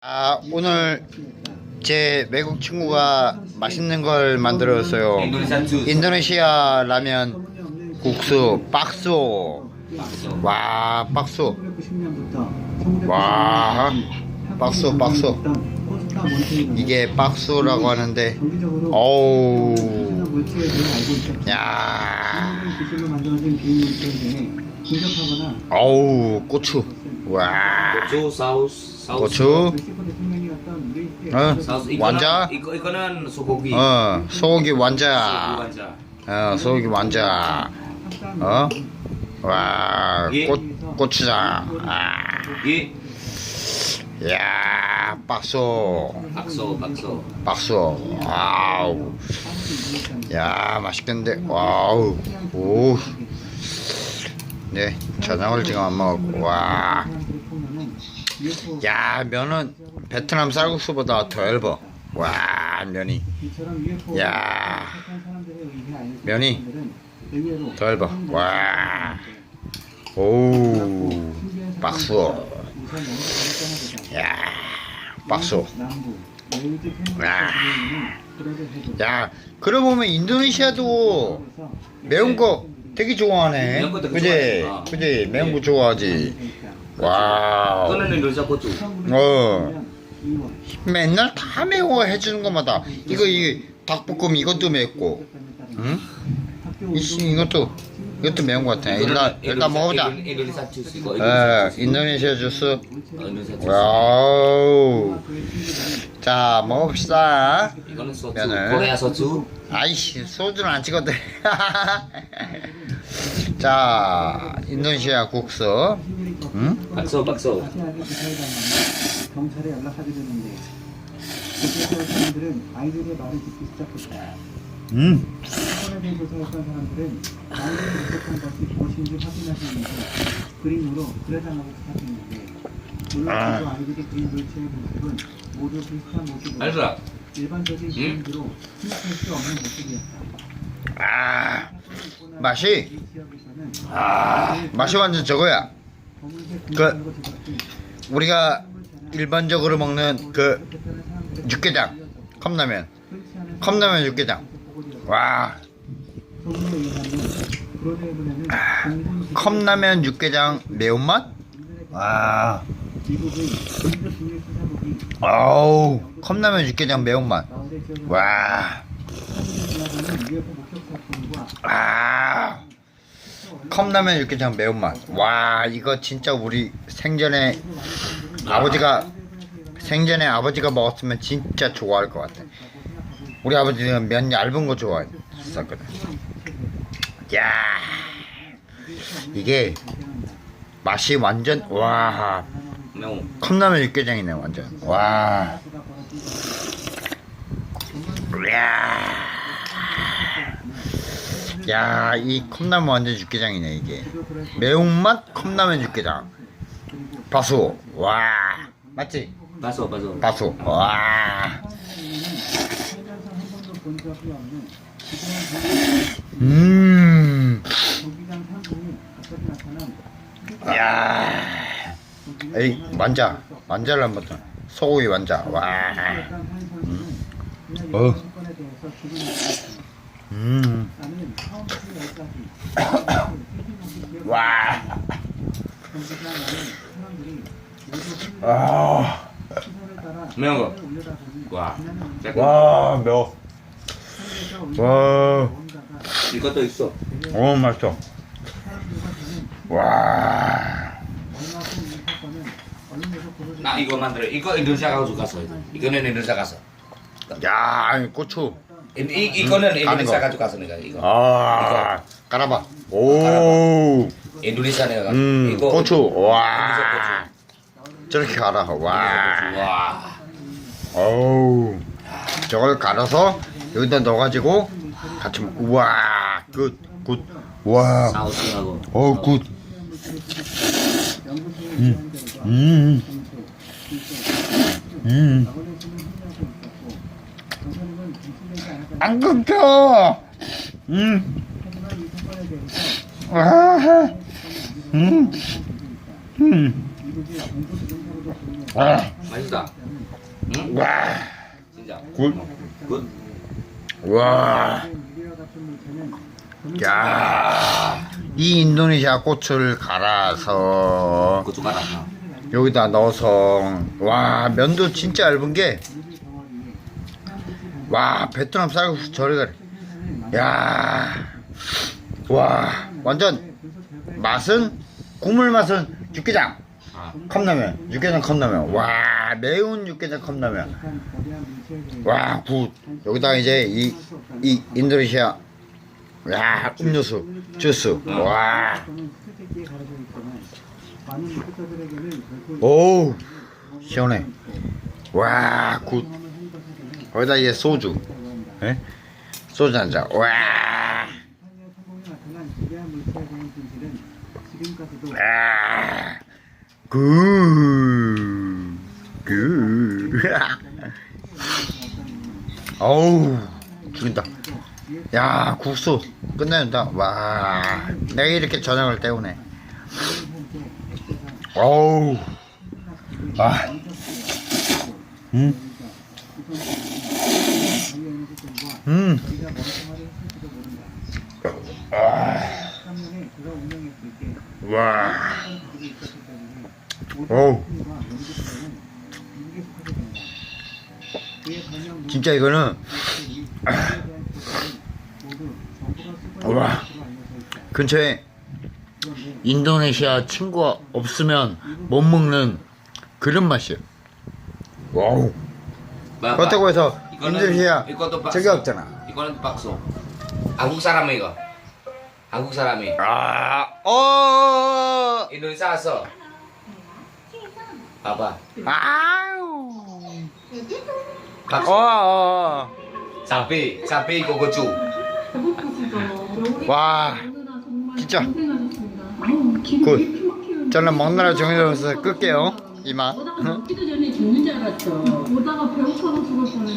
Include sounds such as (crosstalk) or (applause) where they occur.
아 오늘 제 외국 친구가 맛있는 걸 만들었어요. 인도네시아 라면 국수 박소. 와 박소. 와 박소 박소. 이게 박소라고 하는데 어우 야 어우 고추 와. 고추, 사우스, 사우스. 고추? 어? 사우스. 이거는- 완자? 이거 이거는 소고기. 어 소고기 소고기 완자. 완자. 어 소고기 완자. 어 와 예. 고추장. 아. 이 야 박소 박소, 박소. 박소 와우. 야 맛있겠는데. 와우. 오 네 저녁을 지금 안 먹었고 와 야 면은 베트남 쌀국수보다 더 얇아 와 면이. 야 면이 더 얇아 와 오 박수. 야 박수. 야, 야 그러고 보면 인도네시아도 매운 거 되게 좋아하네 매운 거 되게 그지. 어. 그지 매운 거 좋아하지 와우 인도네시아 고추. 어 맨날 다 매워 해주는 것마다 이거 이 닭볶음 이것도 맵고 응? 이, 이것도 이것도 매운 것 같아 일단 일단 먹어보자 인도- 인도네시아 주스 인도네시아 어, 인도네시아 주스. 와우 자 먹어봅시다 이거는 소주. 면을. 코리아 소주. 아이씨 소주는 안 찍어도 돼. (laughs) 자 인도네시아 국수 응? 박소, 박소. 경찰에 연락하게 됐는데 그때부터 사람들은 아이들의 말을 듣기 시작했다. 음. 사건에 대해 조사했던 사람들은 아이들이 있었던 것이 무엇인지 확인하기 위해서 그림으로 그려달라고 부탁했는데 놀랍게도 아이들이 그린 물체의 모습은 모두 비슷한 모습으로 알자. 일반적인 그림으로 흉낼 수 없는 모습이었다. 아 맛이 아 맛이 완전 저거야. 그- 우리가 일반적으로 먹는 그 육개장 컵라면. 컵라면 육개장. 와. 공군 컵라면 육개장 매운맛? 와. 아우 컵라면 육개장 매운맛. 와. 아, 컵라면 육개장 매운맛. 와, 이거 진짜 우리 생전에 아버지가 생전에 아버지가 먹었으면 진짜 좋아할 것 같아. 우리 아버지는 면 얇은 거 좋아했었거든. 야, 이게 맛이 완전 와. 컵라면 육개장이네 완전. 와, 야. 야, 이 컵라면 완전 육개장이네, 이게. 매운맛 컵라면 육개장. 바수. 와. 맞지? 박소, 박소. 바수. 와. 음. 야. 에이, 완자. 완자를 한번 더. 소고기 완자. 와. 그냥 어. 음. 와. 아. 매운 거. 와. 와, 매워. 와. 이것도 있어. 어, 맛있어. 와. 나 이거 만들어. 이거 인도네시아 가서 갔어. 이거는 인도네시아 가서. 야, 이 고추. 이, 이 이거는 가는 인도네시아 거. 가지고 갔어 내가 이거. 아. 깔아봐. 오. 인도네시아 내가 갔어. 음, 이거 고추. 와. 저렇게 갈아. 와. 와. 어우. 저걸 갈아서 여기다 넣어가지고 같이 먹. 우와. 굿. 굿. 와. 사우스하고. 어, 굿. 음. 음. 음. 안 끊겨. 음. 아. 음. 음. 아, 맛있다. 응? 와, 진짜. 굿. 굿. 와, 야, 이 인도네시아 꽃을 갈아서 고추 가라. 여기다 넣어서 와 면도 진짜 얇은 게 와 베트남 쌀국수 저리가 야와 완전 맛은 국물 맛은 육개장. 아. 컵라면 육개장 컵라면. 와 매운 육개장 컵라면. 와 굿. 여기다가 이제 이, 이 인도네시아 야 음료수 주스. 와. 오우 시원해. 와굿 거기다 이제 소주 예? 소주 한 잔 와 아, 굿, 굿. (laughs) 어우, 죽인다. 야, 국수 끝내준다. 와, 내가 이렇게 저녁을 때우네. 어우, 아, 음, 음, 와, 어우. 진짜 이거는 와 근처에 인도네시아 친구가 없으면 못 먹는 그런 맛이에요. 와우. 그렇다고 해서 박수. 저기 없잖아. 이거는 박수. 한국 사람이 이거. 한국 사람이. 아, 어, 인도네시아 왔어. 봐봐. 아우. 박수. 어, 어. 사비, 사비 이거 고추. 와, 진짜. 굿. 저는 먹느라 정해져서 끌게요. 이만. 죽는 줄 알았죠. 오다가 배고파서 죽을 뻔했네.